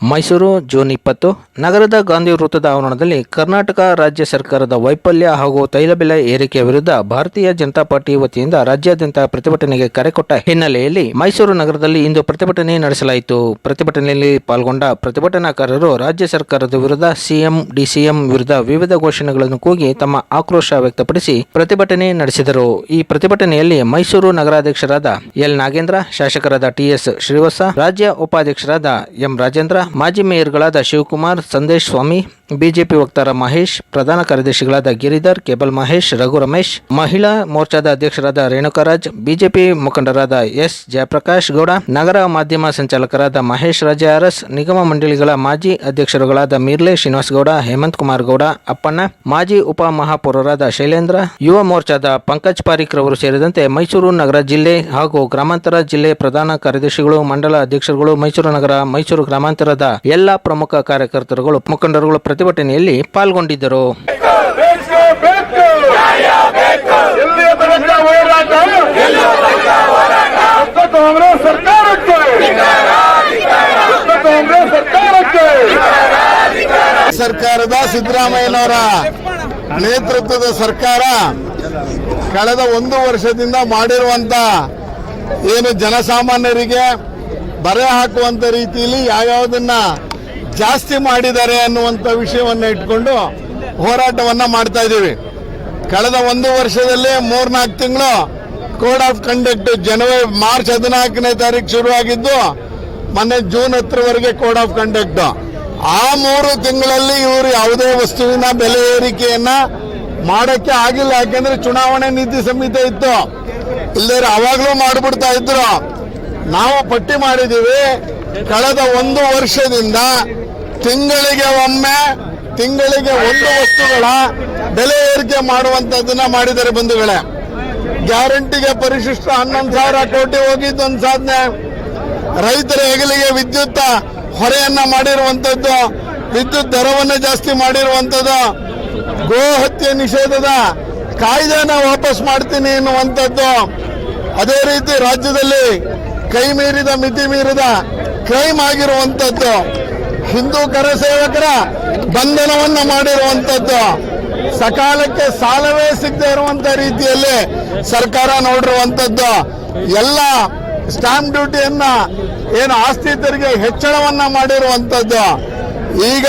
Mysuru June ಇಪ್ಪತ್ತು, ನಗರದ ಗಾಂಧಿ ವೃತ್ತದ ಆವರಣದಲ್ಲಿ ಕರ್ನಾಟಕ ರಾಜ್ಯ ಸರ್ಕಾರದ ವೈಫಲ್ಯ ಹಾಗೂ ತೈಲ ಬೆಲೆ ಏರಿಕೆಯ ವಿರುದ್ಧ ಭಾರತೀಯ ಜನತಾ ಪಾರ್ಟಿ ವತಿಯಿಂದ ರಾಜ್ಯಾದ್ಯಂತ ಪ್ರತಿಭಟನೆಗೆ ಕರೆ ಕೊಟ್ಟ ಹಿನ್ನೆಲೆಯಲ್ಲಿ ಮೈಸೂರು ನಗರದಲ್ಲಿ ಇಂದು ಪ್ರತಿಭಟನೆ ನಡೆಸಲಾಯಿತು. ಪ್ರತಿಭಟನೆಯಲ್ಲಿ ಪಾಲ್ಗೊಂಡ ಪ್ರತಿಭಟನಾಕಾರರು ರಾಜ್ಯ ಸರ್ಕಾರದ ವಿರುದ್ಧ ಸಿಎಂ, ಡಿಸಿಎಂ ವಿರುದ್ಧ ವಿವಿಧ ಘೋಷಣೆಗಳನ್ನು ಕೂಗಿ ತಮ್ಮ ಆಕ್ರೋಶ ವ್ಯಕ್ತಪಡಿಸಿ ಪ್ರತಿಭಟನೆ ನಡೆಸಿದರು. ಈ ಪ್ರತಿಭಟನೆಯಲ್ಲಿ ಮೈಸೂರು ನಗರಾಧ್ಯಕ್ಷರಾದ ಎಲ್ ನಾಗೇಂದ್ರ, ಶಾಸಕರಾದ ಟಿಎಸ್ ಶ್ರೀವತ್ಸ, ರಾಜ್ಯ ಉಪಾಧ್ಯಕ್ಷರಾದ ಎಂ ರಾಜೇಂದ್ರ ಮಾಜಿ ಮೇಯರ್ಗಳಾದ ಶಿವಕುಮಾರ್ ಸಂದೇಶ್ ಸ್ವಾಮಿ ಬಿಜೆಪಿ ವಕ್ತಾರ ಮಹೇಶ್, ಪ್ರಧಾನ ಕಾರ್ಯದರ್ಶಿಗಳಾದ ಗಿರಿಧರ್, ಕೇಬಲ್ ಮಹೇಶ್, ರಘು ರಮೇಶ್, ಮಹಿಳಾ ಮೋರ್ಚಾದ ಅಧ್ಯಕ್ಷರಾದ ರೇಣುಕರಾಜ್, ಬಿಜೆಪಿ ಮುಖಂಡರಾದ ಎಸ್. ಜಯಪ್ರಕಾಶ್ ಗೌಡ, ನಗರ ಮಾಧ್ಯಮ ಸಂಚಾಲಕರಾದ ಮಹೇಶ್ ರಾಜ ಅರಸ್ ನಿಗಮ ಮಂಡಳಿಗಳ ಮಾಜಿ ಅಧ್ಯಕ್ಷರುಗಳಾದ ಮಿರ್ಲೆ ಶ್ರೀನಿವಾಸ್ ಗೌಡ, ಹೇಮಂತ್ ಕುಮಾರ್ ಗೌಡ, ಅಪ್ಪಣ್ಣ, ಮಾಜಿ ಉಪ ಮಹಾಪೌರರಾದ ಶೈಲೇಂದ್ರ, ಯುವ ಮೋರ್ಚಾದ ಪಂಕಜ್ ಪಾರಿಕ್ ರವರು ಸೇರಿದಂತೆ ಮೈಸೂರು ನಗರ ಜಿಲ್ಲೆ ಹಾಗೂ ಗ್ರಾಮಾಂತರ ಜಿಲ್ಲೆ ಪ್ರಧಾನ ಕಾರ್ಯದರ್ಶಿಗಳು, ಮಂಡಲ ಅಧ್ಯಕ್ಷರುಗಳು, ಮೈಸೂರು ನಗರ, ಮೈಸೂರು ಗ್ರಾಮಾಂತರದ ಎಲ್ಲಾ ಪ್ರಮುಖ ಕಾರ್ಯಕರ್ತರುಗಳು, ಮುಖಂಡರುಗಳು ಪ್ರತಿಭಟನೆಯಲ್ಲಿ ಪಾಲ್ಗೊಂಡಿದ್ದರು. ಸರ್ಕಾರದ ಸಿದ್ದರಾಮಯ್ಯನವರ ನೇತೃತ್ವದ ಸರ್ಕಾರ ಕಳೆದ ಒಂದು ವರ್ಷದಿಂದ ಮಾಡಿರುವಂತ ಏನು ಜನಸಾಮಾನ್ಯರಿಗೆ ಬರೆ ಹಾಕುವಂತ ರೀತಿಯಲ್ಲಿ ಯಾವ್ಯಾವುದನ್ನ ಜಾಸ್ತಿ ಮಾಡಿದ್ದಾರೆ ಅನ್ನುವಂಥ ವಿಷಯವನ್ನ ಇಟ್ಕೊಂಡು ಹೋರಾಟವನ್ನ ಮಾಡ್ತಾ ಇದ್ದೀವಿ. ಕಳೆದ ಒಂದು ವರ್ಷದಲ್ಲಿ ಮೂರ್ನಾಲ್ಕು ತಿಂಗಳು ಕೋಡ್ ಆಫ್ ಕಂಡಕ್ಟ್ ಜನವರಿ, ಮಾರ್ಚ್ ಹದಿನಾಲ್ಕನೇ ತಾರೀಕು ಶುರುವಾಗಿದ್ದು, ಮೊನ್ನೆ ಜೂನ್ ಹತ್ತರವರೆಗೆ ಕೋಡ್ ಆಫ್ ಕಂಡಕ್ಟ್. ಆ ಮೂರು ತಿಂಗಳಲ್ಲಿ ಇವರು ಯಾವುದೇ ವಸ್ತುವಿನ ಬೆಲೆ ಏರಿಕೆಯನ್ನ ಮಾಡಕ್ಕೆ ಆಗಿಲ್ಲ. ಯಾಕೆಂದ್ರೆ ಚುನಾವಣೆ ನೀತಿ ಸಂಹಿತೆ ಇತ್ತು. ಇಲ್ಲದ್ರೆ ಅವಾಗಲೂ ಮಾಡಿಬಿಡ್ತಾ ಇದ್ರು. ನಾವು ಪಟ್ಟಿ ಮಾಡಿದ್ದೀವಿ ಕಳೆದ ಒಂದು ವರ್ಷದಿಂದ ತಿಂಗಳಿಗೆ ಒಮ್ಮೆ, ತಿಂಗಳಿಗೆ ಒಂದು ವಸ್ತುಗಳ ಬೆಲೆ ಏರಿಕೆ ಮಾಡುವಂತದ್ದನ್ನ ಮಾಡಿದ್ದಾರೆ ಬಂಧುಗಳೇ. ಗ್ಯಾರಂಟಿಗೆ ಪರಿಶಿಷ್ಟ ಹನ್ನೊಂದು ಸಾವಿರ ಕೋಟಿ ಹೋಗಿದ್ದು ಒಂದು ಸಾಧನೆ. ರೈತರ ಹೆಗಲಿಗೆ ವಿದ್ಯುತ್ ಹೊರೆಯನ್ನ ಮಾಡಿರುವಂತದ್ದು, ವಿದ್ಯುತ್ ದರವನ್ನ ಜಾಸ್ತಿ ಮಾಡಿರುವಂತದ್ದು, ಗೋ ಹತ್ಯೆ ನಿಷೇಧದ ಕಾಯ್ದೆನ ವಾಪಸ್ ಮಾಡ್ತೀನಿ ಎನ್ನುವಂಥದ್ದು ಅದೇ ರೀತಿ ರಾಜ್ಯದಲ್ಲಿ ಕೈ ಮೀರಿದ, ಮಿತಿ ಮೀರಿದ ಕ್ರೈಮ್ ಆಗಿರುವಂಥದ್ದು ಹಿಂದೂ ಕರಸೇವಕರ ಬಂಧನವನ್ನು ಮಾಡಿರುವಂಥದ್ದು ಸಕಾಲಕ್ಕೆ ಸಾಲವೇ ಸಿಗದೆ ಇರುವಂಥ ರೀತಿಯಲ್ಲಿ ಸರ್ಕಾರ ನೋಡಿರುವಂಥದ್ದು ಎಲ್ಲ ಸ್ಟಾಂಪ್ ಡ್ಯೂಟಿಯನ್ನ ಏನು ಆಸ್ತಿ ತೆರಿಗೆ ಹೆಚ್ಚಳವನ್ನ ಮಾಡಿರುವಂಥದ್ದು ಈಗ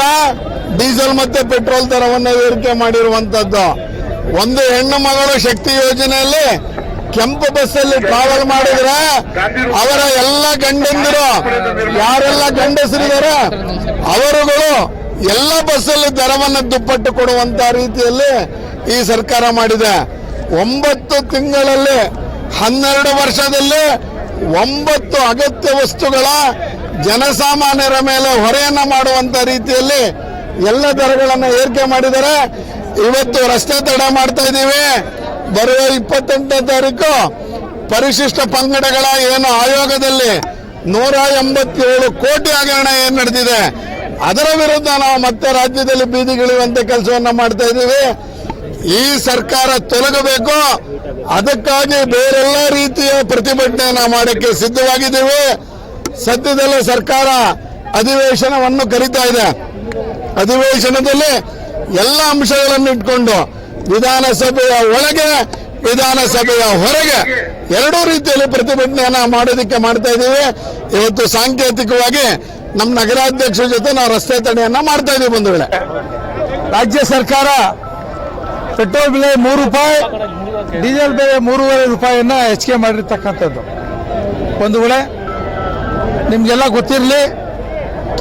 ಡೀಸೆಲ್ ಮತ್ತೆ ಪೆಟ್ರೋಲ್ ದರವನ್ನ ಏರಿಕೆ ಮಾಡಿರುವಂಥದ್ದು ಒಂದು ಹೆಣ್ಣು ಮಗಳು ಶಕ್ತಿ ಯೋಜನೆಯಲ್ಲಿ ಕೆಂಪು ಬಸ್ಸಲ್ಲಿ ಟ್ರಾವೆಲ್ ಮಾಡಿದ್ರೆ ಅವರ ಎಲ್ಲ ಗಂಡಂದಿರು, ಯಾರೆಲ್ಲ ಗಂಡಸರಿದ್ದಾರೆ, ಅವರುಗಳು ಎಲ್ಲ ಬಸ್ಸಲ್ಲಿ ದರವನ್ನು ದುಪ್ಪಟ್ಟು ಕೊಡುವಂತ ರೀತಿಯಲ್ಲಿ ಈ ಸರ್ಕಾರ ಮಾಡಿದೆ. ಒಂಬತ್ತು ತಿಂಗಳಲ್ಲಿ, ಹನ್ನೆರಡು ವರ್ಷದಲ್ಲಿ ಒಂಬತ್ತು ಅಗತ್ಯ ವಸ್ತುಗಳ ಜನಸಾಮಾನ್ಯರ ಮೇಲೆ ಹೊರೆಯನ್ನ ಮಾಡುವಂತ ರೀತಿಯಲ್ಲಿ ಎಲ್ಲ ದರಗಳನ್ನು ಏರಿಕೆ ಮಾಡಿದರೆ ಇವತ್ತು ರಸ್ತೆ ತಡ ಮಾಡ್ತಾ ಇದ್ದೀವಿ. ಬರುವ ಇಪ್ಪತ್ತೆಂಟನೇ ತಾರೀಕು ಪರಿಶಿಷ್ಟ ಪಂಗಡಗಳ ಏನು ಆಯೋಗದಲ್ಲಿ ನೂರ ಎಂಬತ್ತೇಳು ಕೋಟಿ ಹಗರಣ ಏನು ನಡೆದಿದೆ, ಅದರ ವಿರುದ್ಧ ನಾವು ಮತ್ತೆ ರಾಜ್ಯದಲ್ಲಿ ಬೀದಿಗಿಳಿಯುವಂತ ಕೆಲಸವನ್ನು ಮಾಡ್ತಾ ಇದ್ದೀವಿ. ಈ ಸರ್ಕಾರ ತೊಲಗಬೇಕು, ಅದಕ್ಕಾಗಿ ಬೇರೆಲ್ಲ ರೀತಿಯ ಪ್ರತಿಭಟನೆಯನ್ನು ಮಾಡಕ್ಕೆ ಸಿದ್ಧವಾಗಿದ್ದೀವಿ. ಸದ್ಯದಲ್ಲೇ ಸರ್ಕಾರ ಅಧಿವೇಶನವನ್ನು ಕರೀತಾ ಇದೆ. ಅಧಿವೇಶನದಲ್ಲಿ ಎಲ್ಲ ಅಂಶಗಳನ್ನು ಇಟ್ಕೊಂಡು ವಿಧಾನಸಭೆಯ ಒಳಗೆ, ವಿಧಾನಸಭೆಯ ಹೊರಗೆ ಎರಡೂ ರೀತಿಯಲ್ಲಿ ಪ್ರತಿಭಟನೆಯನ್ನ ಮಾಡೋದಕ್ಕೆ ಮಾಡ್ತಾ ಇದ್ದೀವಿ. ಇವತ್ತು ಸಾಂಕೇತಿಕವಾಗಿ ನಮ್ಮ ನಗರಾಧ್ಯಕ್ಷರ ಜೊತೆ ನಾವು ರಸ್ತೆ ತಡೆಯನ್ನ ಮಾಡ್ತಾ ಒಂದು ವೇಳೆ. ರಾಜ್ಯ ಸರ್ಕಾರ ಪೆಟ್ರೋಲ್ ಬೆಲೆ ಮೂರು ರೂಪಾಯಿ, ಡೀಸೆಲ್ ಬೆಲೆ ಮೂರುವರೆ ರೂಪಾಯಿಯನ್ನ ಹೆಚ್ಚಿಗೆ ಮಾಡಿರ್ತಕ್ಕಂಥದ್ದು. ಒಂದು ವೇಳೆ ನಿಮಗೆಲ್ಲ ಗೊತ್ತಿರಲಿ,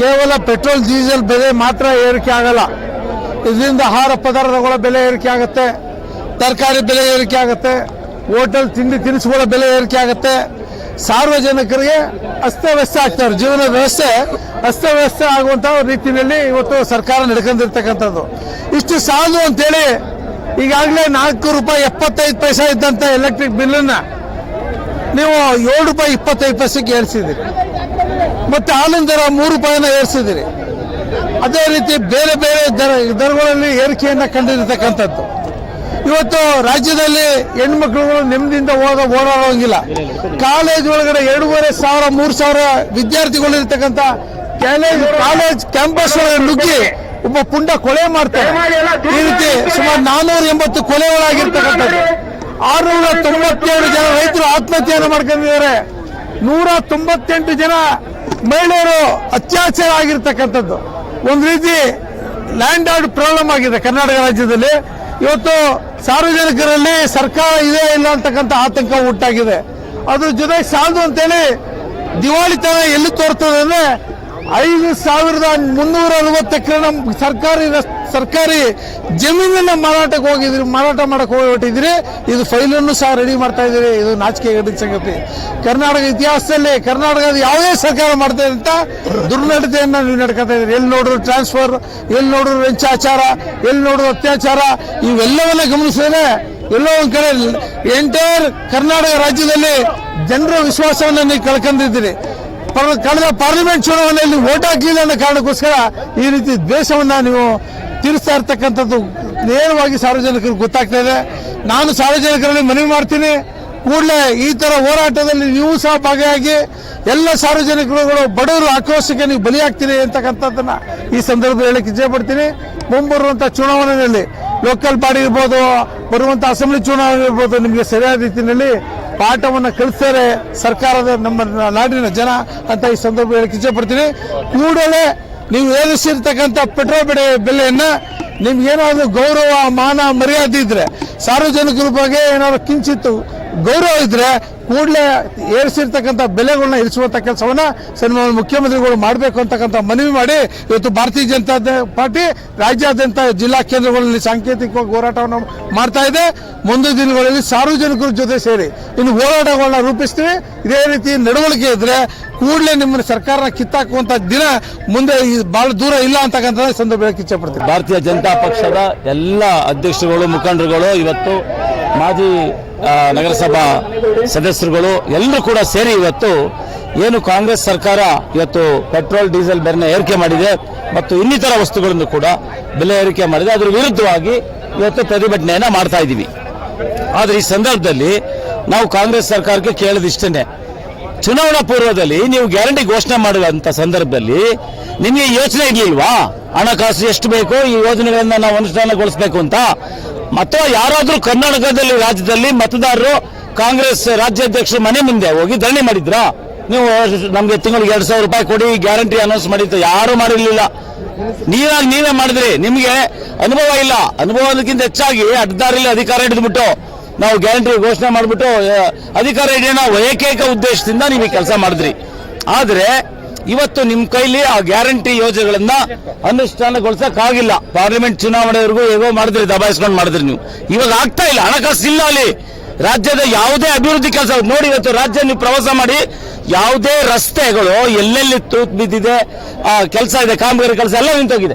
ಕೇವಲ ಪೆಟ್ರೋಲ್, ಡೀಸೆಲ್ ಬೆಲೆ ಮಾತ್ರ ಏರಿಕೆ ಆಗಲ್ಲ. ಇದರಿಂದ ಆಹಾರ ಪದಾರ್ಥಗಳ ಬೆಲೆ ಏರಿಕೆ ಆಗುತ್ತೆ, ತರಕಾರಿ ಬೆಲೆ ಏರಿಕೆ ಆಗುತ್ತೆ, ಹೋಟೆಲ್ ತಿಂಡಿ ತಿನಿಸುಗಳ ಬೆಲೆ ಏರಿಕೆ ಆಗುತ್ತೆ. ಸಾರ್ವಜನಿಕರಿಗೆ ಅಸ್ತವ್ಯಸ್ತ ಆಗ್ತಾರೆ ಜೀವನ ವ್ಯವಸ್ಥೆ ಅಸ್ತವ್ಯಸ್ತ ಆಗುವಂತ ರೀತಿಯಲ್ಲಿ ಇವತ್ತು ಸರ್ಕಾರ ನಡ್ಕೊಂಡಿರ್ತಕ್ಕಂಥದ್ದು. ಇಷ್ಟು ಸಾಲು ಅಂತೇಳಿ ಈಗಾಗಲೇ ನಾಲ್ಕು ರೂಪಾಯಿ ಎಪ್ಪತ್ತೈದು ಪೈಸೆ ಇದ್ದಂತ ಎಲೆಕ್ಟ್ರಿಕ್ ಬಿಲ್ಲನ್ನು ನೀವು ಏಳು ರೂಪಾಯಿ ಇಪ್ಪತ್ತೈದು ಪೈಸೆಗೆ ಏರಿಸಿದಿರಿ ಮತ್ತೆ ಹಾಲಿನ ದರ ಮೂರು ರೂಪಾಯಿನ ಏರಿಸಿದಿರಿ ಅದೇ ರೀತಿ ಬೇರೆ ಬೇರೆ ದರ, ದರಗಳಲ್ಲಿ ಏರಿಕೆಯನ್ನು ಕಂಡಿರತಕ್ಕಂಥದ್ದು. ಇವತ್ತು ರಾಜ್ಯದಲ್ಲಿ ಹೆಣ್ಮಕ್ಳುಗಳು ನೆಮ್ಮದಿಯಿಂದ ಓದ, ಓಡಾಡೋಂಗಿಲ್ಲ. ಕಾಲೇಜ್ ಒಳಗಡೆ ಎರಡೂವರೆ ಸಾವಿರ, ಮೂರು ಸಾವಿರ ವಿದ್ಯಾರ್ಥಿಗಳು ಇರ್ತಕ್ಕಂಥ ಕಾಲೇಜ್ ಕಾಲೇಜ್ ಕ್ಯಾಂಪಸ್ ಒಳಗೆ ನುಗ್ಗಿ ಒಬ್ಬ ಪುಂಡ ಕೊಲೆ ಮಾಡ್ತಾರೆ ಈ ರೀತಿ ಸುಮಾರು ನಾನೂರ ಎಂಬತ್ತು ಕೊಲೆಗಳಾಗಿರ್ತಕ್ಕಂಥದ್ದು. ಆರುನೂರ ತೊಂಬತ್ತೇಳು ಜನ ರೈತರು ಆತ್ಮಹತ್ಯೆಯನ್ನು ಮಾಡ್ಕೊಂಡಿದ್ದಾರೆ. ನೂರ ತೊಂಬತ್ತೆಂಟು ಜನ ಮಹಿಳೆಯರು ಅತ್ಯಾಚಾರ ಆಗಿರ್ತಕ್ಕಂಥದ್ದು. ಒಂದು ರೀತಿ ಲ್ಯಾಂಡ್ ಆರ್ಡ್ ಪ್ರಾಬ್ಲಮ್ ಆಗಿದೆ ಕರ್ನಾಟಕ ರಾಜ್ಯದಲ್ಲಿ. ಇವತ್ತು ಸಾರ್ವಜನಿಕರಲ್ಲಿ ಸರ್ಕಾರ ಇದೆ ಇಲ್ಲ ಅಂತಕ್ಕಂಥ ಆತಂಕ ಉಂಟಾಗಿದೆ ಅದ್ರ ಜೊತೆಗೆ ಸಾಲದು ಅಂತೇಳಿ ದಿವಾಳಿತನ ಎಲ್ಲಿ ತೋರ್ತದೆ ಅಂದ್ರೆ ಐದು ಸಾವಿರದ ಮುನ್ನೂರ ಅರವತ್ತು ಎಕರೆ ಸರ್ಕಾರಿ ಸರ್ಕಾರಿ ಜಮೀನನ್ನ ಮಾರಾಟಕ್ಕೆ ಹೋಗಿದ್ರಿ, ಮಾರಾಟ ಮಾಡಕ್ಕೆ ಹೋಗಿಬಿಟ್ಟಿದ್ರಿ. ಇದು ಫೈಲನ್ನು ಸಹ ರೆಡಿ ಮಾಡ್ತಾ ಇದ್ದೀರಿ. ಇದು ನಾಚಿಕೆ ಸಂಗತಿ. ಕರ್ನಾಟಕ ಇತಿಹಾಸದಲ್ಲಿ, ಕರ್ನಾಟಕದ ಯಾವುದೇ ಸರ್ಕಾರ ಮಾಡ್ತಾ ಅಂತ ದುರ್ನಡತೆಯನ್ನ ನೀವು ನಡ್ಕೊತಾ ಇದ್ದೀರಿ. ಎಲ್ಲಿ ನೋಡಿದ್ರು ಟ್ರಾನ್ಸ್ಫರ್ ಎಲ್ಲಿ ನೋಡಿದ್ರು ವೆಂಚಾಚಾರ ಎಲ್ಲಿ ನೋಡಿದ್ರು ಅತ್ಯಾಚಾರ, ಇವೆಲ್ಲವನ್ನ ಗಮನಿಸಿದ್ರೆ ಎಲ್ಲೋ ಒಂದ್ ಕಡೆ ಎಂಟೈರ್ ಕರ್ನಾಟಕ ರಾಜ್ಯದಲ್ಲಿ ಜನರ ವಿಶ್ವಾಸವನ್ನು ನೀವು ಕಳ್ಕೊಂಡಿದ್ದೀರಿ. ಕಳೆದ ಪಾರ್ಲಿಮೆಂಟ್ ಚುನಾವಣೆಯಲ್ಲಿ ವೋಟ್ ಹಾಕಲಿಲ್ಲ ಅನ್ನೋ ಕಾರಣಕ್ಕೋಸ್ಕರ ಈ ರೀತಿ ದ್ವೇಷವನ್ನ ನೀವು ತೀರಿಸ್ತಾ ಇರ್ತಕ್ಕಂಥದ್ದು ನೇರವಾಗಿ ಸಾರ್ವಜನಿಕರಿಗೆ ಗೊತ್ತಾಗ್ತಾ ಇದೆ. ನಾನು ಸಾರ್ವಜನಿಕರಲ್ಲಿ ಮನವಿ ಮಾಡ್ತೀನಿ. ಕೂಡಲೇ ಈ ತರ ಹೋರಾಟದಲ್ಲಿ ನೀವು ಸಹ ಭಾಗಿಯಾಗಿ ಎಲ್ಲ ಸಾರ್ವಜನಿಕರುಗಳು ಬಡವರು ಆಕ್ರೋಶಕ್ಕೆ ನೀವು ಬಲಿಯಾಗ್ತೀರಿ ಅಂತಕ್ಕಂಥದ್ದನ್ನ ಈ ಸಂದರ್ಭದಲ್ಲಿ ಹೇಳಕ್ಕೆ ಪಡ್ತೀನಿ ಮುಂಬರುವಂತ ಚುನಾವಣೆಯಲ್ಲಿ ಲೋಕಲ್ ಬಾಡಿ ಇರ್ಬೋದು ಬರುವಂತ ಅಸೆಂಬ್ಲಿ ಚುನಾವಣೆ ಇರ್ಬೋದು, ನಿಮಗೆ ಸರಿಯಾದ ರೀತಿಯಲ್ಲಿ ಪಾಠವನ್ನ ಕಲಿಸ್ತಾರೆ ಸರ್ಕಾರದ ನಮ್ಮ ನಾಡಿನ ಜನ ಅಂತ ಈ ಸಂದರ್ಭ ಹೇಳಕ್ಕೆ ಇಚ್ಛೆ ಪಡ್ತೀನಿ. ಕೂಡಲೇ ನೀವು ಏರಿಸಿರ್ತಕ್ಕಂಥ ಪೆಟ್ರೋಲ್ ಬೆಲೆ ಬೆಲೆಯನ್ನ ನಿಮ್ಗೆ ಏನಾದ್ರು ಗೌರವ, ಮಾನ, ಮರ್ಯಾದೆ ಇದ್ರೆ ಸಾರ್ವಜನಿಕರ ಬಗ್ಗೆ ಏನಾದ್ರು ಕಿಂಚಿತ್ತು ಗೌರವ ಇದ್ರೆ ಕೂಡಲೇ ಏರಿಸಿರ್ತಕ್ಕಂಥ ಬೆಲೆಗಳನ್ನ ಇರಿಸುವಂತ ಕೆಲಸವನ್ನ ಸನ್ಮಾನ್ಯ ಮುಖ್ಯಮಂತ್ರಿಗಳು ಮಾಡಬೇಕು ಅಂತಕ್ಕಂಥ ಮನವಿ ಮಾಡಿ ಇವತ್ತು ಭಾರತೀಯ ಜನತಾ ಪಾರ್ಟಿ ರಾಜ್ಯಾದ್ಯಂತ ಜಿಲ್ಲಾ ಕೇಂದ್ರಗಳಲ್ಲಿ ಸಾಂಕೇತಿಕವಾಗಿ ಹೋರಾಟವನ್ನು ಮಾಡ್ತಾ ಇದೆ. ಮುಂದಿನ ದಿನಗಳಲ್ಲಿ ಸಾರ್ವಜನಿಕರ ಜೊತೆ ಸೇರಿ ಇನ್ನು ಹೋರಾಟಗಳನ್ನ ರೂಪಿಸ್ತೀವಿ. ಇದೇ ರೀತಿ ನಡವಳಿಕೆ ಇದ್ರೆ ಕೂಡಲೇ ನಿಮ್ಮನ್ನು ಸರ್ಕಾರನ ಕಿತ್ತಾಕುವಂತ ದಿನ ಮುಂದೆ ಬಹಳ ದೂರ ಇಲ್ಲ ಅಂತಕ್ಕಂಥ ಸಂದರ್ಭಕ್ಕೆ ಹೇಳಕ್ಕೆ ಇಚ್ಛೆ ಪಡ್ತೀನಿ ಭಾರತೀಯ ಜನತಾ ಪಕ್ಷದ ಎಲ್ಲ ಅಧ್ಯಕ್ಷರುಗಳು, ಮುಖಂಡರುಗಳು ಇವತ್ತು ಮಾಜಿ ನಗರಸಭಾ ಸದಸ್ಯರುಗಳು ಎಲ್ಲರೂ ಕೂಡ ಸೇರಿ ಇವತ್ತು ಏನು ಕಾಂಗ್ರೆಸ್ ಸರ್ಕಾರ ಇವತ್ತು ಪೆಟ್ರೋಲ್, ಡೀಸೆಲ್ ಬೆಲೆನ ಏರಿಕೆ ಮಾಡಿದೆ ಮತ್ತು ಇನ್ನಿತರ ವಸ್ತುಗಳನ್ನು ಕೂಡ ಬೆಲೆ ಏರಿಕೆ ಮಾಡಿದೆ. ಅದರ ವಿರುದ್ಧವಾಗಿ ಇವತ್ತು ಪ್ರತಿಭಟನೆಯನ್ನ ಮಾಡ್ತಾ ಇದ್ದೀವಿ. ಆದರೆ ಈ ಸಂದರ್ಭದಲ್ಲಿ ನಾವು ಕಾಂಗ್ರೆಸ್ ಸರ್ಕಾರಕ್ಕೆ ಕೇಳೋದಿಷ್ಟೇ ಚುನಾವಣಾ ಪೂರ್ವದಲ್ಲಿ ನೀವು ಗ್ಯಾರಂಟಿ ಘೋಷಣೆ ಮಾಡುವಂತ ಸಂದರ್ಭದಲ್ಲಿ ನಿಮಗೆ ಯೋಚನೆ ಇರ್ಲಿಲ್ವಾ? ಹಣಕಾಸು ಎಷ್ಟು ಬೇಕು ಈ ಯೋಜನೆಗಳನ್ನ ನಾವು ಅನುಷ್ಠಾನಗೊಳಿಸಬೇಕು ಅಂತ? ಅಥವಾ ಯಾರಾದರೂ ಕರ್ನಾಟಕದಲ್ಲಿ ರಾಜ್ಯದಲ್ಲಿ ಮತದಾರರು ಕಾಂಗ್ರೆಸ್ ರಾಜ್ಯಾಧ್ಯಕ್ಷರ ಮನೆ ಮುಂದೆ ಹೋಗಿ ಧರಣಿ ಮಾಡಿದ್ರಾ? ನೀವು, ನಮಗೆ ತಿಂಗಳಿಗೆ ಎರಡ್ ಸಾವಿರ ರೂಪಾಯಿ ಕೊಡಿ, ಗ್ಯಾರಂಟಿ ಅನೌನ್ಸ್ ಮಾಡಿದ್ದು ಯಾರು ಮಾಡಿರಲಿಲ್ಲ. ನೀವಾಗಿ ನೀವೇ ಮಾಡಿದ್ರಿ. ನಿಮಗೆ ಅನುಭವ ಇಲ್ಲ. ಅನುಭವಕ್ಕಿಂತ ಹೆಚ್ಚಾಗಿ ಅಡ್ಡದಾರಿಲಿ ಅಧಿಕಾರ ಹಿಡಿದ್ಬಿಟ್ಟು ನಾವು ಗ್ಯಾರಂಟಿ ಘೋಷಣೆ ಮಾಡಿಬಿಟ್ಟು, ಅಧಿಕಾರ ಹಿಡಿಯೋಣ ಏಕೈಕ ಉದ್ದೇಶದಿಂದ ನೀವು ಕೆಲಸ ಮಾಡಿದ್ರಿ. ಆದ್ರೆ ಇವತ್ತು ನಿಮ್ಮ ಕೈಲಿ ಆ ಗ್ಯಾರಂಟಿ ಯೋಜನೆಗಳನ್ನ ಅನುಷ್ಠಾನಗೊಳಿಸಕ್ಕಾಗಿಲ್ಲ. ಪಾರ್ಲಿಮೆಂಟ್ ಚುನಾವಣೆವರೆಗೂ ಹೇಗೋ ಮಾಡಿದ್ರಿ, ದಬಾಯಿಸ್ಕೊಂಡು ಮಾಡಿದ್ರಿ ನೀವು. ಇವಾಗ ಆಗ್ತಾ ಇಲ್ಲ, ಹಣಕಾಸು ಇಲ್ಲ ಅಲ್ಲಿ. ರಾಜ್ಯದ ಯಾವುದೇ ಅಭಿವೃದ್ಧಿ ಕೆಲಸ ನೋಡಿ, ಇವತ್ತು ರಾಜ್ಯ ನೀವು ಪ್ರವಾಸ ಮಾಡಿ, ಯಾವುದೇ ರಸ್ತೆಗಳು ಎಲ್ಲೆಲ್ಲಿ ತೂತ್ ಬಿದ್ದಿದೆ, ಆ, ಕೆಲಸ ಇದೆ, ಕಾಮಗಾರಿ ಕೆಲಸ ಎಲ್ಲ ನಿಂತೋಗಿದೆ.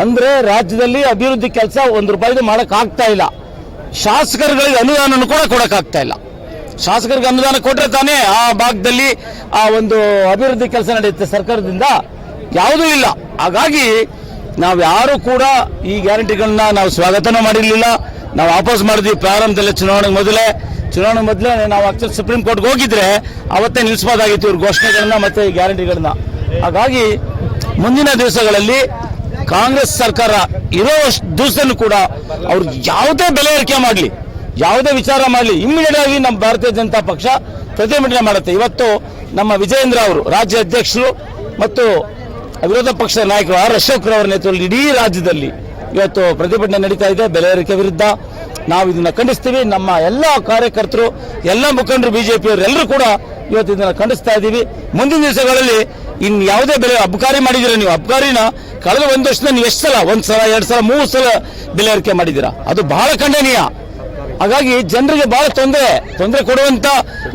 ಅಂದ್ರೆ ರಾಜ್ಯದಲ್ಲಿ ಅಭಿವೃದ್ಧಿ ಕೆಲಸ ಒಂದು ರೂಪಾಯಿದು ಮಾಡಕ್ ಆಗ್ತಾ ಇಲ್ಲ. ಶಾಸಕರುಗಳಿಗೆ ಅನುದಾನ ಕೂಡ ಕೊಡಕ್ ಆಗ್ತಾ ಇಲ್ಲ. ಶಾಸಕರಿಗೆ ಅನುದಾನ ಕೊಟ್ಟರೆ ತಾನೇ ಆ ಭಾಗದಲ್ಲಿ ಆ ಒಂದು ಅಭಿವೃದ್ಧಿ ಕೆಲಸ ನಡೆಯುತ್ತೆ ಸರ್ಕಾರದಿಂದ? ಯಾವುದೂ ಇಲ್ಲ. ಹಾಗಾಗಿ ನಾವು ಯಾರು ಕೂಡ ಈ ಗ್ಯಾರಂಟಿಗಳನ್ನ ನಾವು ಸ್ವಾಗತನೂ ಮಾಡಿರಲಿಲ್ಲ. ನಾವು ವಾಪಸ್ ಮಾಡಿದ್ವಿ ಪ್ರಾರಂಭದಲ್ಲಿ ಚುನಾವಣೆಗೆ ಮೊದಲೇ. ಚುನಾವಣೆ ಮೊದಲೇ ನಾವು ಆಕ್ಚುಲಿ ಸುಪ್ರೀಂ ಕೋರ್ಟ್ಗೆ ಹೋಗಿದ್ರೆ ಅವತ್ತೇ ನಿಲ್ಲಿಸಬಹುದಾಗಿತ್ತು ಇವ್ರ ಘೋಷಣೆಗಳನ್ನ ಮತ್ತೆ ಈ ಗ್ಯಾರಂಟಿಗಳನ್ನ. ಹಾಗಾಗಿ ಮುಂದಿನ ದಿವಸಗಳಲ್ಲಿ ಕಾಂಗ್ರೆಸ್ ಸರ್ಕಾರ ಇರೋ ದಿವಸದಲ್ಲೂ ಕೂಡ ಅವ್ರು ಯಾವುದೇ ಬೆಲೆ ಏರಿಕೆ ಮಾಡಲಿ. ಯಾವುದೇ ವಿಚಾರ ಮಾಡಲಿ ಇಮ್ಮಿಡಿಯೇಟ್ ಆಗಿ ನಮ್ಮ ಭಾರತೀಯ ಜನತಾ ಪಕ್ಷ ಪ್ರತಿಭಟನೆ ಮಾಡುತ್ತೆ. ಇವತ್ತು ನಮ್ಮ ವಿಜಯೇಂದ್ರ ಅವರು ರಾಜ್ಯ ಅಧ್ಯಕ್ಷರು ಮತ್ತು ವಿರೋಧ ಪಕ್ಷದ ನಾಯಕರು ಆರ್ ಅಶೋಕ್ ಅವರ ನೇತೃತ್ವದಲ್ಲಿ ಇಡೀ ರಾಜ್ಯದಲ್ಲಿ ಇವತ್ತು ಪ್ರತಿಭಟನೆ ನಡೀತಾ ಇದೆ. ಬೆಲೆ ಏರಿಕೆ ವಿರುದ್ಧ ನಾವು ಇದನ್ನು ಖಂಡಿಸ್ತೀವಿ. ನಮ್ಮ ಎಲ್ಲ ಕಾರ್ಯಕರ್ತರು, ಎಲ್ಲ ಮುಖಂಡರು, ಬಿಜೆಪಿಯವರು ಎಲ್ಲರೂ ಕೂಡ ಇವತ್ತು ಇದನ್ನು ಖಂಡಿಸ್ತಾ ಇದ್ದೀವಿ. ಮುಂದಿನ ದಿವಸಗಳಲ್ಲಿ ಇನ್ನು ಯಾವುದೇ ಬೆಲೆ ಅಬ್ಕಾರಿ ಮಾಡಿದ್ದೀರಾ ನೀವು ಅಬ್ಕಾರಿನ ಕಳೆದ ಒಂದು ನೀವು ಎಷ್ಟು ಸಲ ಒಂದು ಸಲ ಎರಡು ಸಲ, ಮೂರು ಸಲ ಬೆಲೆ ಏರಿಕೆ ಮಾಡಿದ್ದೀರಾ? ಅದು ಬಹಳ ಖಂಡನೀಯ. ಹಾಗಾಗಿ ಜನರಿಗೆ ಬಹಳ ತೊಂದರೆ ತೊಂದರೆ ಕೊಡುವಂತ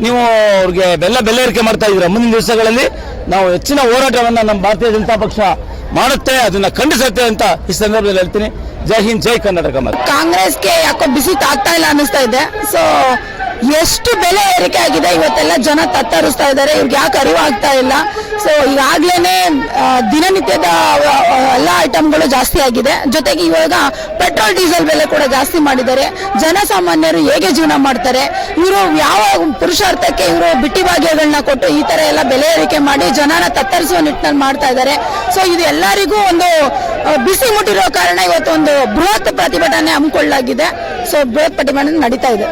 ನೀವು ಅವ್ರಿಗೆ ಬೆಲ್ಲ ಬೆಲ್ಲ ಏರಿಕೆ ಮಾಡ್ತಾ ಇದ್ದೀರಾ. ಮುಂದಿನ ದಿವಸಗಳಲ್ಲಿ ನಾವು ಹೆಚ್ಚಿನ ಹೋರಾಟವನ್ನು ನಮ್ಮ ಭಾರತೀಯ ಜನತಾ ಪಕ್ಷ ಮಾಡುತ್ತೆ, ಅದನ್ನ ಖಂಡಿಸುತ್ತೆ ಅಂತ ಈ ಸಂದರ್ಭದಲ್ಲಿ ಹೇಳ್ತೀನಿ. ಜೈ ಹಿಂದ್, ಜೈ ಕರ್ನಾಟಕ. ಕಾಂಗ್ರೆಸ್ಗೆ ಯಾಕೋ ಬಿಸಿ ತಾಗ್ತಾ ಇಲ್ಲ ಅನ್ನಿಸ್ತಾ ಇದೆ. ಸೊ ಎಷ್ಟು ಬೆಲೆ ಏರಿಕೆ ಆಗಿದೆ? ಇವತ್ತೆಲ್ಲ ಜನ ತತ್ತರಿಸ್ತಾ ಇದ್ದಾರೆ. ಇವ್ರಿಗೆ ಯಾಕೆ ಅರಿವು ಆಗ್ತಾ ಇಲ್ಲ? ಸೊ ಈಗಾಗ್ಲೇನೆ ದಿನನಿತ್ಯದ ಎಲ್ಲ ಐಟಮ್ಗಳು ಜಾಸ್ತಿ ಆಗಿದೆ. ಜೊತೆಗೆ ಇವಾಗ ಪೆಟ್ರೋಲ್ ಡೀಸೆಲ್ ಬೆಲೆ ಕೂಡ ಜಾಸ್ತಿ ಮಾಡಿದ್ದಾರೆ. ಜನಸಾಮಾನ್ಯರು ಹೇಗೆ ಜೀವನ ಮಾಡ್ತಾರೆ? ಇವರು ಯಾವ ಪುರುಷಾರ್ಥಕ್ಕೆ ಇವರು ಬಿಟ್ಟಿ ಭಾಗ್ಯಗಳನ್ನ ಕೊಟ್ಟು ಈ ತರ ಎಲ್ಲ ಬೆಲೆ ಏರಿಕೆ ಮಾಡಿ ಜನನ ತತ್ತರಿಸುವ ನಿಟ್ಟಿನಲ್ಲಿ ಮಾಡ್ತಾ ಇದ್ದಾರೆ. ಸೊ ಇದು ಎಲ್ಲರಿಗೂ ಒಂದು ಬಿಸಿ ಮುಟ್ಟಿರೋ ಕಾರಣ ಇವತ್ತು ಒಂದು ಬೃಹತ್ ಪ್ರತಿಭಟನೆ ಹಮ್ಮಿಕೊಳ್ಳಲಾಗಿದೆ. ಸೊ ಬೃಹತ್ ಪ್ರತಿಭಟನೆ ನಡೀತಾ ಇದೆ.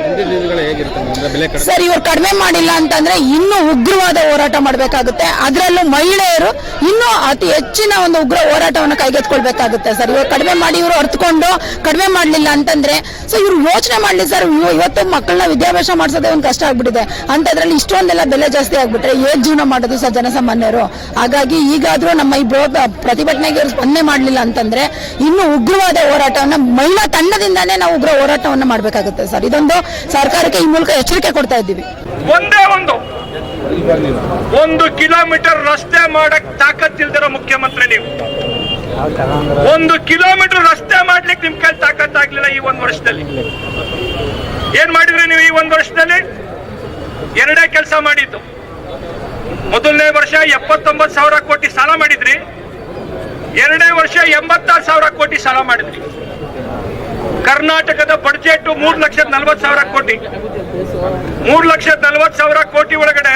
ಸರ್, ಇವ್ರು ಕಡಿಮೆ ಮಾಡಿಲ್ಲ ಅಂತಂದ್ರೆ ಇನ್ನೂ ಉಗ್ರವಾದ ಹೋರಾಟ ಮಾಡಬೇಕಾಗುತ್ತೆ. ಅದರಲ್ಲೂ ಮಹಿಳೆಯರು ಇನ್ನೂ ಅತಿ ಹೆಚ್ಚಿನ ಒಂದು ಉಗ್ರ ಹೋರಾಟವನ್ನು ಕೈಗೆತ್ಕೊಳ್ಬೇಕಾಗುತ್ತೆ ಸರ್. ಇವ್ರು ಕಡಿಮೆ ಮಾಡಿ ಇವರು ಅರ್ಥಕೊಂಡು ಕಡಿಮೆ ಮಾಡಲಿಲ್ಲ ಅಂತಂದ್ರೆ ಸೊ ಇವ್ರು ಯೋಚನೆ ಮಾಡ್ಲಿ ಸರ್. ಇವ್- ಇವತ್ತು ಮಕ್ಕಳನ್ನ ವಿದ್ಯಾಭ್ಯಾಸ ಮಾಡಿಸೋದೇ ಒಂದು ಕಷ್ಟ ಆಗ್ಬಿಟ್ಟಿದೆ. ಅಂತದ್ರಲ್ಲಿ ಇಷ್ಟೊಂದೆಲ್ಲ ಬೆಲೆ ಜಾಸ್ತಿ ಆಗ್ಬಿಟ್ರೆ ಏನ್ ಜೀವನ ಮಾಡೋದು ಸರ್ ಜನಸಾಮಾನ್ಯರು? ಹಾಗಾಗಿ ಈಗಾದ್ರೂ ನಮ್ಮ ಈ ಪ್ರತಿಭಟನೆಗೆ ಇವರು ಸ್ಪಂದನೆ ಮಾಡಲಿಲ್ಲ ಅಂತಂದ್ರೆ ಇನ್ನು ಉಗ್ರವಾದ ಹೋರಾಟವನ್ನ ಮಹಿಳಾ ತಂಡದಿಂದಾನೇ ನಾವು ಉಗ್ರ ಹೋರಾಟವನ್ನ ಮಾಡಬೇಕಾಗುತ್ತೆ ಸರ್. ಇದೊಂದು ಸರ್ಕಾರಕ್ಕೆ ಈ ಮೂಲಕ ಎಚ್ಚರಿಕೆ ಕೊಡ್ತಾ ಇದ್ದೀವಿ. ಒಂದೇ ಒಂದು. ಒಂದು ಕಿಲೋಮೀಟರ್ ರಸ್ತೆ ಮಾಡಕ್ ತಾಕತ್ತಿಲ್ದಿರೋ ಮುಖ್ಯಮಂತ್ರಿ ನೀವು. ಒಂದು ಕಿಲೋಮೀಟರ್ ರಸ್ತೆ ಮಾಡ್ಲಿಕ್ಕೆ ನಿಮ್ ಕೈ ತಾಕತ್ತಾಗ್ಲಿಲ್ಲ ಈ ಒಂದ್ ವರ್ಷದಲ್ಲಿ. ಏನ್ ಮಾಡಿದ್ರಿ ನೀವು ಈ ಒಂದ್ ವರ್ಷದಲ್ಲಿ? ಎರಡೇ ಕೆಲಸ ಮಾಡಿದ್ದು. ಮೊದಲನೇ ವರ್ಷ ಎಪ್ಪತ್ತೊಂಬತ್ತು ಸಾವಿರ ಕೋಟಿ ಸಾಲ ಮಾಡಿದ್ರಿ. ಎರಡನೇ ವರ್ಷ ಎಂಬತ್ತಾರು ಸಾವಿರ ಕೋಟಿ ಸಾಲ ಮಾಡಿದ್ರಿ. ಕರ್ನಾಟಕದ ಬಡ್ಜೆಟ್ ಮೂರ್ ಲಕ್ಷದ ನಲ್ವತ್ತು ಸಾವಿರ ಕೋಟಿ. ಮೂರ್ ಲಕ್ಷದ ನಲ್ವತ್ತು ಸಾವಿರ ಕೋಟಿ ಒಳಗಡೆ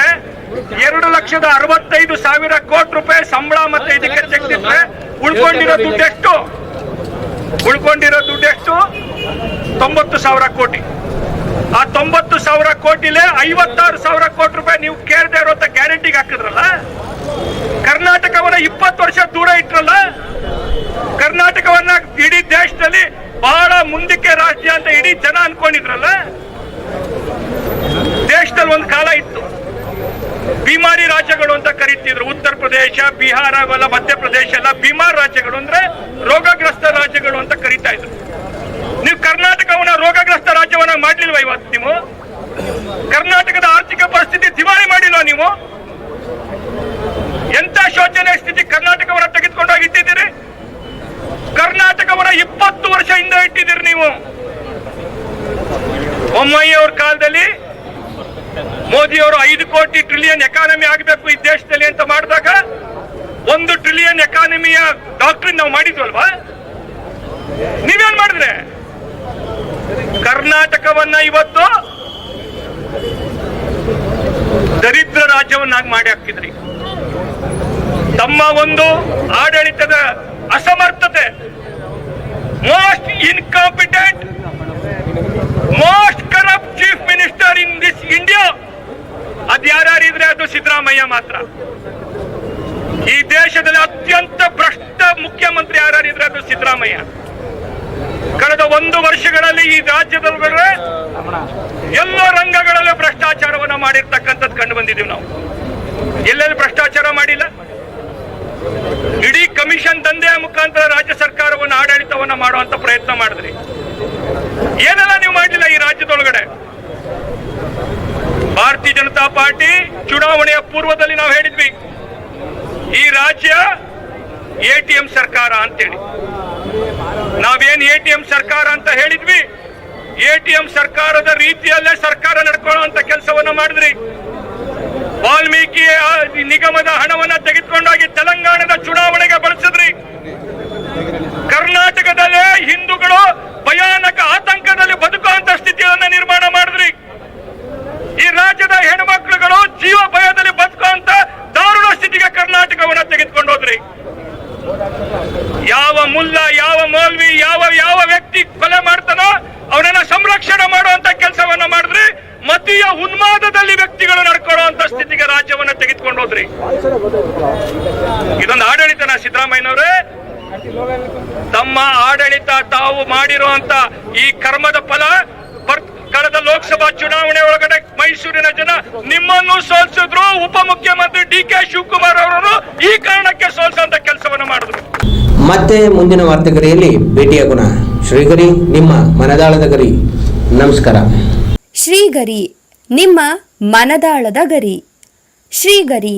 ಎರಡು ಲಕ್ಷದ ಅರವತ್ತೈದು ಸಾವಿರ ಕೋಟಿ ರೂಪಾಯಿ ಸಂಬಳ ಮತ್ತೆ ಇದಕ್ಕೆ ತೆಗೆದಿದ್ರೆ ಉಳ್ಕೊಂಡಿರೋ ದುಡ್ಡು ಎಷ್ಟು? ಉಳ್ಕೊಂಡಿರೋ ದುಡ್ಡು ಎಷ್ಟು? ತೊಂಬತ್ತು ಸಾವಿರ ಕೋಟಿ. ಆ ತೊಂಬತ್ತು ಸಾವಿರ ಕೋಟಿಲೇ ಐವತ್ತಾರು ಸಾವಿರ ಕೋಟಿ ರೂಪಾಯಿ ನೀವು ಕೇಳದೆ ಇರೋ ಗ್ಯಾರಂಟಿಗೆ ಹಾಕಿದ್ರಲ್ಲ? ಕರ್ನಾಟಕವನ್ನ ಇಪ್ಪತ್ತು ವರ್ಷ ದೂರ ಇಟ್ರಲ್ಲ? ಕರ್ನಾಟಕವನ್ನ ಇಡೀ ದೇಶದಲ್ಲಿ ಬಹಳ ಮುಂದಕ್ಕೆ ರಾಜ್ಯ ಅಂತ ಇಡೀ ಜನ ಅನ್ಕೊಂಡಿದ್ರಲ್ಲ? ದೇಶದಲ್ಲಿ ಒಂದು ಕಾಲ ಇತ್ತು. ಬಿಮಾರಿ ರಾಜ್ಯಗಳು ಅಂತ ಕರೀತಿದ್ರು. ಉತ್ತರ ಪ್ರದೇಶ, ಬಿಹಾರ, ಅವೆಲ್ಲ ಮಧ್ಯಪ್ರದೇಶ ಎಲ್ಲ ಬಿಮಾರ್ ರಾಜ್ಯಗಳು ಅಂದ್ರೆ ರೋಗಗ್ರಸ್ತ ರಾಜ್ಯಗಳು ಅಂತ ಕರೀತಾ ಇದ್ರು. ನೀವು ಕರ್ನಾಟಕವನ್ನ ರೋಗಗ್ರಸ್ತ ರಾಜ್ಯವನ್ನ ಮಾಡ್ಲಿಲ್ವಾ ಇವತ್ತು ನೀವು? ಕರ್ನಾಟಕದ ಆರ್ಥಿಕ ಪರಿಸ್ಥಿತಿ ದಿವಾಳಿ ಮಾಡಿಲ್ವಾ ನೀವು? ಎಂತ ಶೋಚನೀಯ ಸ್ಥಿತಿ ಕರ್ನಾಟಕವನ್ನ ತೆಗೆದುಕೊಂಡೋಗಿ ಇಟ್ಟಿದ್ದೀರಿ ಕರ್ನಾಟಕವನ್ನ ಇಪ್ಪತ್ತು ವರ್ಷ ಹಿಂದೆ ಇಟ್ಟಿದ್ದೀರಿ ನೀವು. ಬೊಮ್ಮಾಯಿ ಅವ್ರ ಕಾಲದಲ್ಲಿ ಮೋದಿ ಅವರು ಐದು ಕೋಟಿ ಟ್ರಿಲಿಯನ್ ಎಕಾನಮಿ ಆಗಬೇಕು ಈ ದೇಶದಲ್ಲಿ ಅಂತ ಮಾಡಿದಾಗ ಒಂದು ಟ್ರಿಲಿಯನ್ ಎಕಾನಮಿಯ ಡಾಕ್ಟ್ರಿನ್ ನಾವು ಮಾಡಿದ್ವಲ್ವಾ? ನೀವೇನ್ ಮಾಡಿದ್ರೆ? ಕರ್ನಾಟಕವನ್ನ ಇವತ್ತು ದರಿದ್ರ ರಾಜ್ಯವನ್ನಾಗಿ ಮಾಡಿ ಹಾಕಿದ್ರಿ. ತಮ್ಮ ಒಂದು ಆಡಳಿತದ ಅಸಮರ್ಥತೆ. Most incompetent most corrupt chief minister in this India ಅದ್ ಯಾರ್ಯಾರಿದ್ರೆ ಅದು ಸಿದ್ದರಾಮಯ್ಯ ಮಾತ್ರ. ಈ ದೇಶದಲ್ಲಿ ಅತ್ಯಂತ ಭ್ರಷ್ಟ ಮುಖ್ಯಮಂತ್ರಿ ಯಾರ್ಯಾರಿದ್ರೆ ಅದು ಸಿದ್ದರಾಮಯ್ಯ. ಕಳೆದ ಒಂದು ವರ್ಷಗಳಲ್ಲಿ ಈ ರಾಜ್ಯದಲ್ಲಿ ಎಲ್ಲ ರಂಗಗಳಲ್ಲೂ ಭ್ರಷ್ಟಾಚಾರವನ್ನ ಮಾಡಿರ್ತಕ್ಕಂಥದ್ದು ಕಂಡು ಬಂದಿದ್ದೀವಿ ನಾವು. ಎಲ್ಲೆಲ್ಲಿ ಭ್ರಷ್ಟಾಚಾರ ಮಾಡಿಲ್ಲ? ಇಡೀ ಕಮಿಷನ್ ದಂಧೆಯ ಮುಖಾಂತರ ರಾಜ್ಯ ಸರ್ಕಾರವನ್ನು ಆಡಳಿತವನ್ನ ಮಾಡುವಂತ ಪ್ರಯತ್ನ ಮಾಡಿದ್ರಿ. ಏನೆಲ್ಲ ನೀವು ಮಾಡಲಿಲ್ಲ ಈ ರಾಜ್ಯದೊಳಗಡೆ? ಭಾರತೀಯ ಜನತಾ ಪಾರ್ಟಿ ಚುನಾವಣೆಯ ಪೂರ್ವದಲ್ಲಿ ನಾವು ಹೇಳಿದ್ವಿ, ಈ ರಾಜ್ಯ ಎಟಿಎಂ ಸರ್ಕಾರ ಅಂತೇಳಿ. ನಾವೇನ್ ಎಟಿಎಂ ಸರ್ಕಾರ ಅಂತ ಹೇಳಿದ್ವಿ ಎಟಿಎಂ ಸರ್ಕಾರದ ರೀತಿಯಲ್ಲೇ ಸರ್ಕಾರ ನಡ್ಕೊಳ್ಳುವಂತ ಕೆಲಸವನ್ನ ಮಾಡಿದ್ರಿ. ವಾಲ್ಮೀಕಿ ನಿಗಮದ ಹಣವನ್ನ ತೆಗೆದುಕೊಂಡೋಗಿ ತೆಲಂಗಾಣದ ಚುನಾವಣೆಗೆ ಬಳಸಿದ್ರಿ ಕರ್ನಾಟಕದಲ್ಲೇ ಹಿಂದೂಗಳು ಭಯಾನಕ ಆತಂಕದಲ್ಲಿ ಬದುಕುವಂತ ಸ್ಥಿತಿಯನ್ನ ನಿರ್ಮಾಣ ಮಾಡಿದ್ರಿ ಈ ರಾಜ್ಯದ ಹೆಣ್ಮಕ್ಳುಗಳು ಜೀವ ಭಯದಲ್ಲಿ ಬದುಕುವಂತ ದಾರುಣ ಸ್ಥಿತಿಗೆ ಕರ್ನಾಟಕವನ್ನ ತೆಗೆದುಕೊಂಡು ಹೋದ್ರಿ ಯಾವ ಮುಲ್ಲ ಯಾವ ಮೌಲ್ವಿ ಯಾವ ಯಾವ ವ್ಯಕ್ತಿ ಕೊಲೆ ಮಾಡ್ತಾನೋ ಅವನನ್ನ ಸಂರಕ್ಷಣೆ ಮಾಡುವಂತ ಕೆಲಸವನ್ನ ಮಾಡಿದ್ರಿ ಮತೀಯ ಉನ್ಮಾದದಲ್ಲಿ ವ್ಯಕ್ತಿಗಳು ನಡ್ಕೊಳ್ಳುವಂತ ಸ್ಥಿತಿಗೆ ರಾಜ್ಯವನ್ನ ತೆಗೆದುಕೊಂಡು ಹೋದ್ರಿ ಇದೊಂದು ಆಡಳಿತನ ಸಿದ್ದರಾಮಯ್ಯನವರೇ. ತಮ್ಮ ಆಡಳಿತ ತಾವು ಮಾಡಿರುವಂತ ಈ ಕರ್ಮದ ಫಲ ಕಳೆದ ಲೋಕಸಭಾ ಚುನಾವಣೆ ಒಳಗಡೆ ಮೈಸೂರಿನ ಜನ ನಿಮ್ಮನ್ನು ಸೋಲಿಸಿದ್ರು. ಉಪಮುಖ್ಯಮಂತ್ರಿ ಡಿ ಕೆ ಶಿವಕುಮಾರ್ ಅವರನ್ನು ಈ ಕಾರಣಕ್ಕೆ ಸೋಲಿಸುವಂತ ಕೆಲಸವನ್ನು ಮಾಡಿದ್ರು. ಮತ್ತೆ ಮುಂದಿನ ವಾರ್ತೆಗರಿಯಲ್ಲಿ ಭೇಟಿಯಾಗೋಣ. ಶ್ರೀಗರಿ ನಿಮ್ಮ ಮನದಾಳದ ಗರಿ. ನಮಸ್ಕಾರ. ಶ್ರೀಗರಿ ನಿಮ್ಮ ಮನದಾಳದ ಗರಿ. ಶ್ರೀಗರಿ